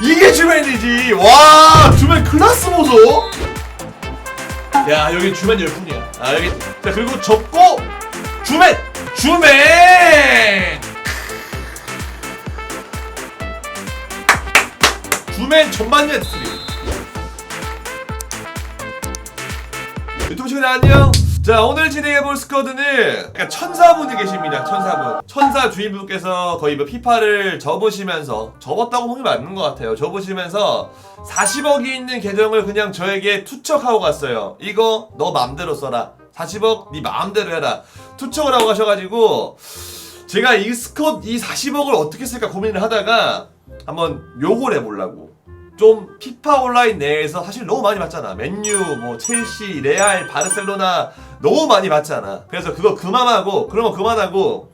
이게 주맨이지. 와 주맨 클라스 보소 야 여기 주맨 열뿐이야. 아 여기. 자 그리고 접고 주맨 주맨 주맨 전반전 스리 유튜브 시청자 안녕 자 오늘 진행해볼 스쿼드는 약간 천사분이 계십니다 천사분. 천사 주인분께서 거의 뭐 피파를 접으시면서 접었다고 보기 맞는 것 같아요. 접으시면서 40억이 있는 계정을 그냥 저에게 투척하고 갔어요. 이거 너 맘대로 써라. 40억 네 마음대로 해라. 투척을 하고 가셔가지고 제가 이 스쿼드 이 40억을 어떻게 쓸까 고민을 하다가 한번 욕을 해보려고 좀 피파 온라인 내에서 사실 너무 많이 봤잖아. 맨유, 뭐 첼시, 레알, 바르셀로나 너무 많이 봤잖아. 그래서 그거 그만하고 그런 거 그만하고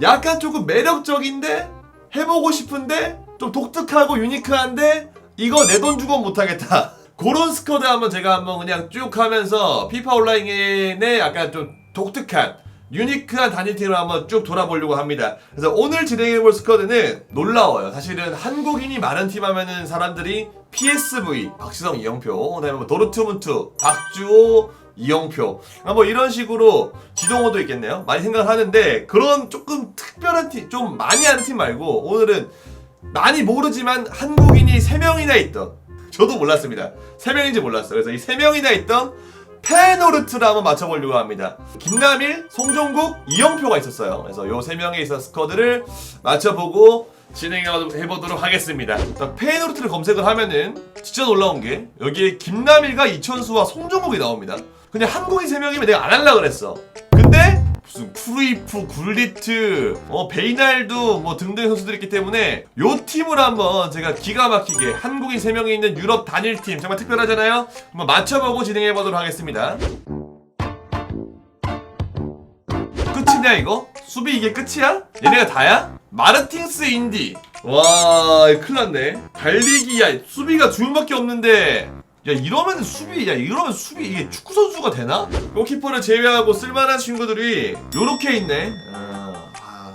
약간 조금 매력적인데 해보고 싶은데 좀 독특하고 유니크한데 이거 내 돈 주고 못하겠다. 그런 스쿼드 한번 제가 한번 그냥 쭉 하면서 피파 온라인의 약간 좀 독특한 유니크한 단일팀을 한번 쭉 돌아보려고 합니다. 그래서 오늘 진행해볼 스쿼드는 놀라워요. 사실은 한국인이 많은 팀 하면은 사람들이 PSV, 박지성, 이영표, 그다음에 뭐 도르트문트, 박주호, 이영표, 아, 뭐 이런 식으로 지동호도 있겠네요. 많이 생각을 하는데 그런 조금 특별한 팀, 좀 많이 하는 팀 말고 오늘은 많이 모르지만 한국인이 3명이나 있던 저도 몰랐습니다. 3명인지 몰랐어요. 그래서 이 3명이나 있던 페노르트를 한번 맞춰보려고 합니다. 김남일, 송종국, 이영표가 있었어요. 그래서 요 세 명의 있어 스쿼드를 맞춰보고 진행해보도록 하겠습니다. 자, 페노르트를 검색을 하면은 진짜 놀라운 게 여기에 김남일과 이천수와 송종국이 나옵니다. 그냥 한국인 세 명이면 내가 안 할라 그랬어. 근데 무슨 크루이프, 굴리트, 어 베이날도 뭐 등등 선수들이 있기 때문에 요 팀을 한번 제가 기가 막히게 한국인 3명이 있는 유럽 단일팀 정말 특별하잖아요. 한번 맞춰보고 진행해 보도록 하겠습니다. 끝이냐 이거? 수비 이게 끝이야? 얘네가 다야? 마르틴스 인디 와 큰일 났네 달리기 야 수비가 두 명밖에 없는데 야 이러면 수비 야 이러면 수비 이게 축구 선수가 되나? 골키퍼를 제외하고 쓸만한 친구들이 요렇게 있네 어, 아,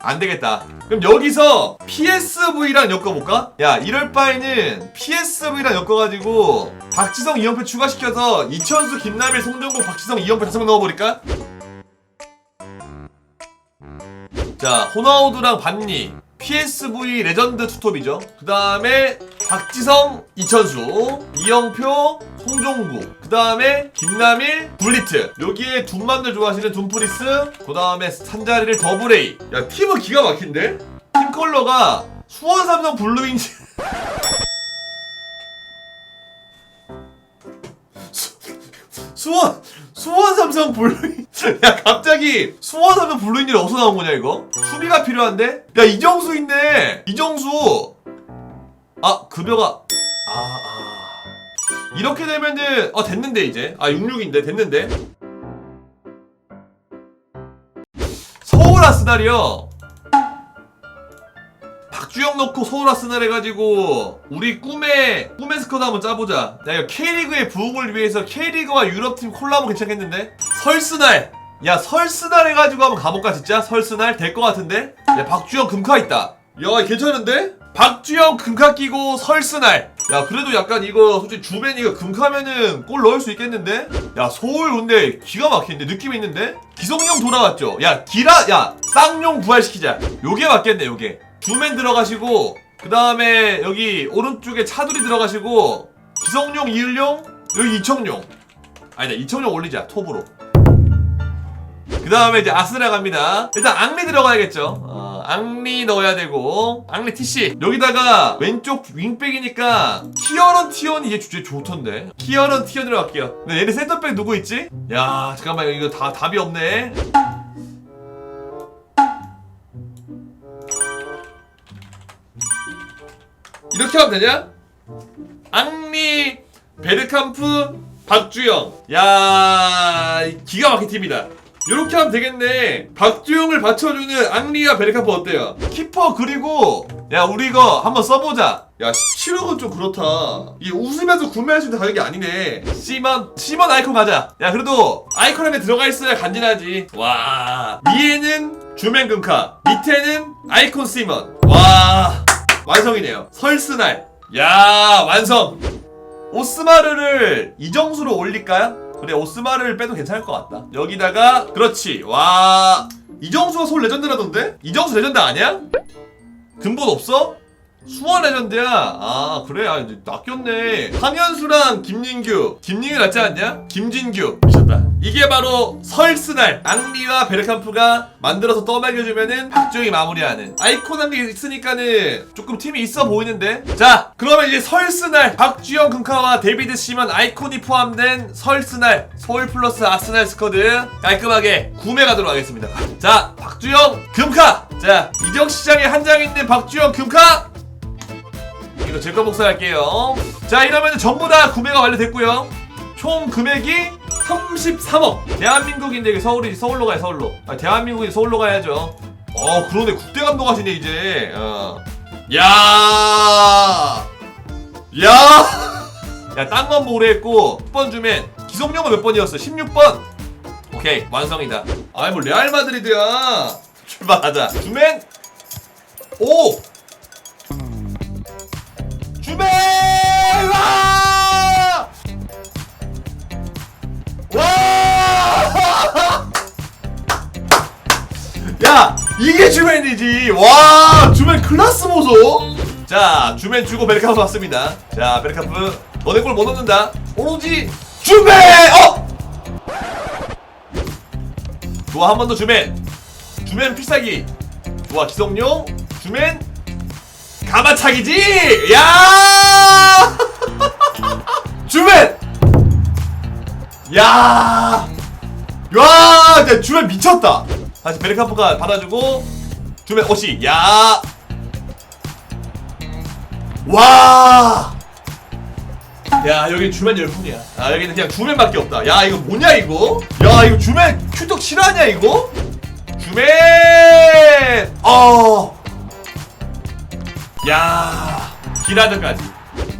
안 되겠다. 그럼 여기서 PSV랑 엮어볼까? 야, 이럴 바에는 PSV랑 엮어가지고 박지성, 이영표 추가시켜서 이천수, 김남일, 송정국, 박지성, 이영표 다섯 명 넣어버릴까? 자, 호나우두랑 반니 PSV 레전드 투톱이죠. 그 다음에 박지성, 이천수, 이영표, 송종국, 그 다음에 김남일, 굴리트. 여기에 둠맘들 좋아하시는 둠프리스, 그 다음에 산자리를 더블A. 야, 팀은 기가 막힌데? 팀 컬러가 수원 삼성 블루인지. 수- 수원 수원 삼성 블루인 야 갑자기 수원 삼성 블루인이 어디서 나온 거냐 이거 수비가 필요한데 야 이정수 있네 이정수 아 급여가 아, 아. 이렇게 되면은 아 됐는데 이제 아 66인데 됐는데 서울 아스날이요 박주영 넣고 서울 아스날 해가지고 우리 꿈의 꿈의 스쿼드 한번 짜보자. 야 이거 K리그의 부흥을 위해서 K리그와 유럽팀 콜라보 괜찮겠는데? 설스날. 야 설스날 해가지고 한번 가볼까 진짜? 설스날 될 것 같은데? 야 박주영 금카 있다. 야 괜찮은데? 박주영 금카 끼고 설스날. 야 그래도 약간 이거 솔직히 주벤 이거 금카면은 골 넣을 수 있겠는데? 야 서울 근데 기가 막히는데 느낌 있는데? 기성용 돌아왔죠? 야 기라 야 쌍용 부활시키자. 요게 맞겠네 요게. 주맨 들어가시고 그 다음에 여기 오른쪽에 차두리 들어가시고 기성용 이을용 여기 이청용 아니다 이청용 올리자 톱으로 그 다음에 이제 아스라 갑니다 일단 앙리 들어가야겠죠 어, 앙리 넣어야 되고 앙리 TC 여기다가 왼쪽 윙백이니까 키어런 티언이 이게 주제 좋던데 키어런 티언으로 갈게요 근데 얘네 센터백 누구 있지? 야 잠깐만 이거 다 답이 없네 이렇게 하면 되냐? 앙리, 베르캄프, 박주영. 야, 기가 막힌 팀이다. 이렇게 하면 되겠네. 박주영을 받쳐주는 앙리와 베르캄프 어때요? 키퍼 그리고 야 우리 이거 한번 써보자. 야 17억은 좀 그렇다. 이 웃으면서 구매할 수 있는 가격이 아니네. 시먼 시먼 아이콘 가자. 야 그래도 아이콘 안에 들어가 있어야 간지나지. 와 위에는 주맨 금카, 밑에는 아이콘 시먼. 와 완성이네요. 설스날. 야 완성. 오스마르를 이정수로 올릴까요? 그래 오스마르를 빼도 괜찮을 것 같다. 여기다가 그렇지. 와 이정수가 서울 레전드라던데? 이정수 레전드 아니야? 근본 없어? 수원 레전드야. 아 그래 아 이제 낚였네. 황현수랑 김민규. 김민규 낫지 않냐? 김진규. 미쳤다. 이게 바로 설스날. 앙리와 베르캄프가 만들어서 떠먹여주면은 박주영이 마무리하는. 아이콘 한 게 있으니까는 조금 팀이 있어 보이는데. 자 그러면 이제 설스날. 박주영 금카와 데비드 시먼 아이콘이 포함된 설스날. 서울 플러스 아스날 스쿼드 깔끔하게 구매 가도록 하겠습니다. 자 박주영 금카. 자 이적시장에 한 장 있는 박주영 금카. 이거 제거 복사할게요. 자 이러면 전부 다 구매가 완료됐고요. 총 금액이 33억. 대한민국인데 이게 서울이 서울로 가야 서울로. 아 대한민국이 서울로 가야죠. 어 그러네 국대 감독 하시네 이제. 어. 야. 야. 야 땅만 보래 했고 6번 주면 기성용은 몇 번이었어? 16번. 오케이 완성이다. 아이 뭐 레알 마드리드야. 출발하자. 주맨. 오. 주맨! 이게 주맨이지. 와, 주맨 클라스 보소. 자, 주맨 주고 베르카프 왔습니다. 자, 베르카프 너네 골 못 넣는다. 오로지 주맨! 어! 좋아, 한 번 더 주맨. 주맨 필살기. 좋아, 기성용. 주맨 가마차기지! 야! 주맨! 야! 야! 야, 주맨 미쳤다! 다시 베르카프가 받아주고, 주맨 오시, 야! 와! 야, 여기 주맨 열풍이야. 아, 여기는 그냥 주맨밖에 없다. 야, 이거 뭐냐, 이거? 야, 이거 주맨 큐톡 실화냐, 이거? 주맨! 어! 야 기라드까지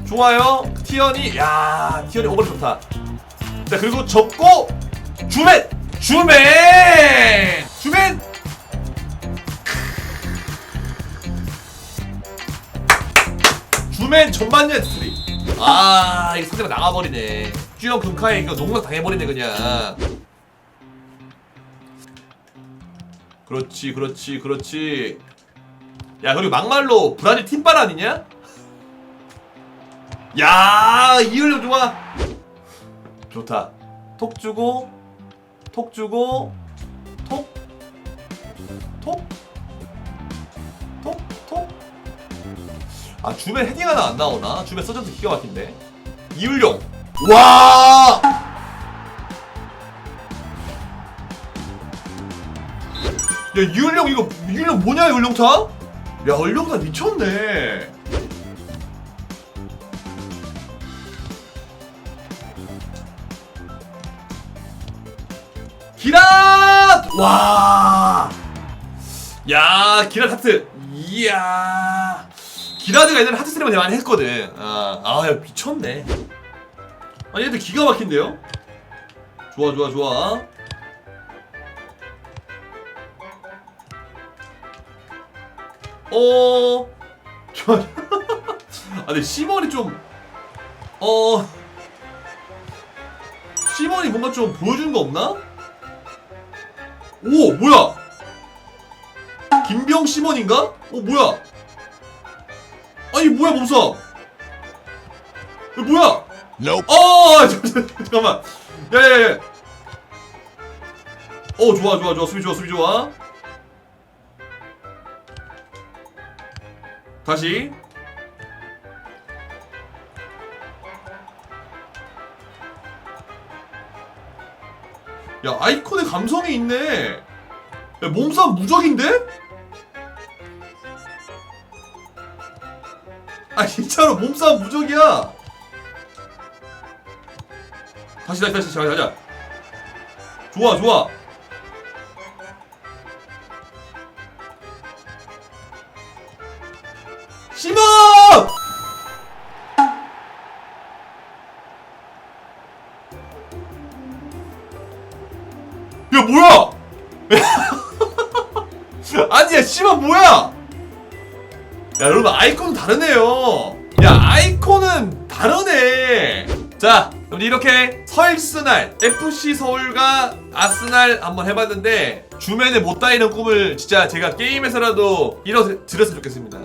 좋아요 티언이 야 티언이 오버 좋다 자 그리고 접고 주맨 주맨 주맨 전반전 스트리 아 이거 상대가 나가버리네. 쭈영 금카에 이거 농락 당해버리네 그냥. 그렇지 그렇지 그렇지. 야 그리고 막말로 브라질 팀빨 아니냐? 야 이을려 좋아. 좋다. 톡 주고 톡 주고 톡 아 줌에 헤딩 하나 안 나오나? 줌에 써져도 기가 막힌데 이을용 와 야, 이을용 이거 이을용 뭐냐 이을용타? 야, 얼룡사 미쳤네. 기랏! 와! 야, 기랏 하트. 이야. 기라드가 옛날에 하트 스트리머 많이 했거든. 아, 아, 야, 미쳤네. 아니, 얘들 기가 막힌데요? 좋아, 좋아, 좋아. 어. 좋아. 아, 근데 시몬이 좀. 어. 시몬이 뭔가 좀 보여주는 거 없나? 오, 뭐야? 김병 시몬인가? 어, 뭐야? 아니, 뭐야, 몸싸? 뭐야? Nope. 어, 잠- 잠- 잠깐만. 야, 야, 야. 어, 좋아, 좋아, 좋아. 수비 좋아, 수비 좋아. 다시. 야, 아이콘에 감성이 있네. 야, 몸싸움 무적인데? 아, 진짜로 몸싸움 무적이야. 다시, 다시, 다시, 다시, 가자. 좋아, 좋아. 심어! 야 뭐야? 아니야 심어 뭐야? 야 여러분 아이콘 다르네요. 야 아이콘은 다르네. 자 우리 이렇게 설스날 FC 서울과 아스날 한번 해봤는데 주면에 못 다니는 꿈을 진짜 제가 게임에서라도 이뤄 드렸으면 좋겠습니다